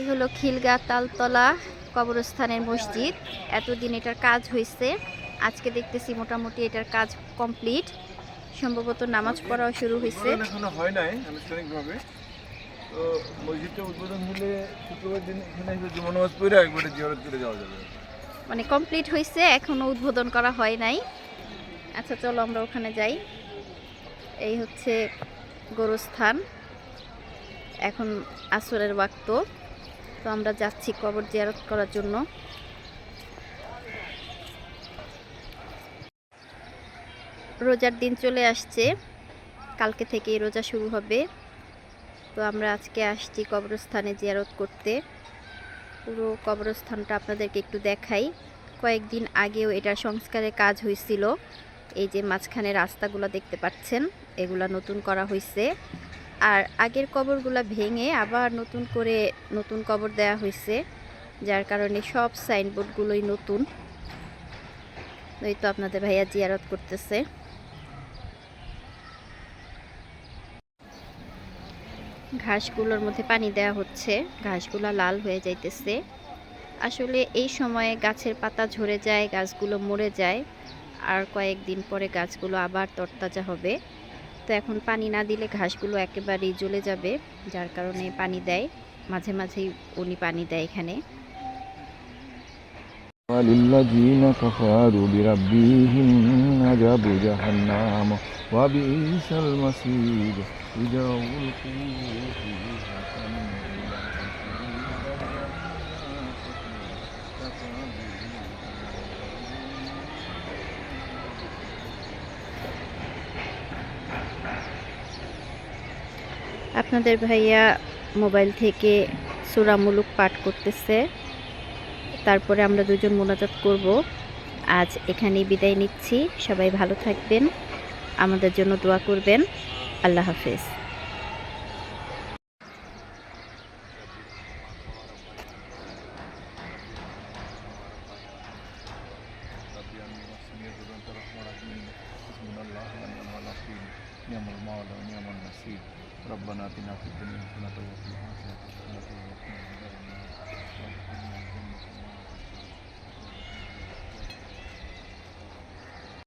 এই হলো খিলগা তালতলা কবরস্থানের মসজিদ। এতদিন এটার কাজ হয়েছে আজকে দেখতেছি মোটামুটি এটার কাজ কমপ্লিট। সম্ভবত নামাজ পড়াও শুরু হয়েছে এখনও হয় নাই আনুষ্ঠানিকভাবে। তো মসজিদটা উদ্বোধন হলে শুক্রবার দিন এখানে এসে জুমা নামাজ পড়ে একবারে জিয়ারত করে যাওয়া যাবে। মানে কমপ্লিট হয়েছে এখনও উদ্বোধন করা হয় নাই। আচ্ছা চলো আমরা ওখানে যাই। এই হচ্ছে গোরস্থান। এখন আসরের বাক্ত তো আমরা যাচ্ছি কবর জিয়ারত করার জন্য। রোজার দিন চলে আসছে। কালকে থেকেই রোজা শুরু হবে। তো আমরা আজকে আসছি কবরস্থানে জিয়ারত করতে। পুরো কবরস্থানটা আপনাদেরকে একটু দেখাই। কয়েকদিন আগেও এটার সংস্কারের কাজ হয়েছিল। এই যে মাঝখানে রাস্তাগুলো দেখতে পাচ্ছেন, এগুলা নতুন করা হয়েছে আর আগের কবরগুলা ভেঙে আবার নতুন করে নতুন কবর দেয়া হয়েছে, যার কারণে সব সাইনবোর্ডগুলোই নতুন। এই তো আপনাদের ভাইয়া জিয়ারত করতেছে। ঘাসগুলোর মধ্যে পানি দেওয়া হচ্ছে, ঘাসগুলো লাল হয়ে যাইতেছে। আসলে এই সময়ে গাছের পাতা ঝরে যায়, গাছগুলো মরে যায়, আর কয়েকদিন পরে গাছগুলো আবার তরতাজা হবে। তো এখন পানি না দিলে ঘাসগুলো একেবারেই জ্বলে যাবে যার কারণে পানি দেয় মাঝে মাঝেই উনি পানি দেয় এখানে وللذين كفروا بربهم عذاب جهنم وبئس المصير إذا ألقوا فيها আপনাদের ভাইয়া মোবাইল থেকে সুরামুলুক পাঠ করতেছে। তারপরে আমরা দুজন মোনাজাত করব। আজ এখানেই বিদায় নিচ্ছি। সবাই ভালো থাকবেন। আমাদের জন্য দোয়া করবেন। আল্লাহ হাফেজ। Rabba natin natin din yung pinatawag mo. Pinatawag mo.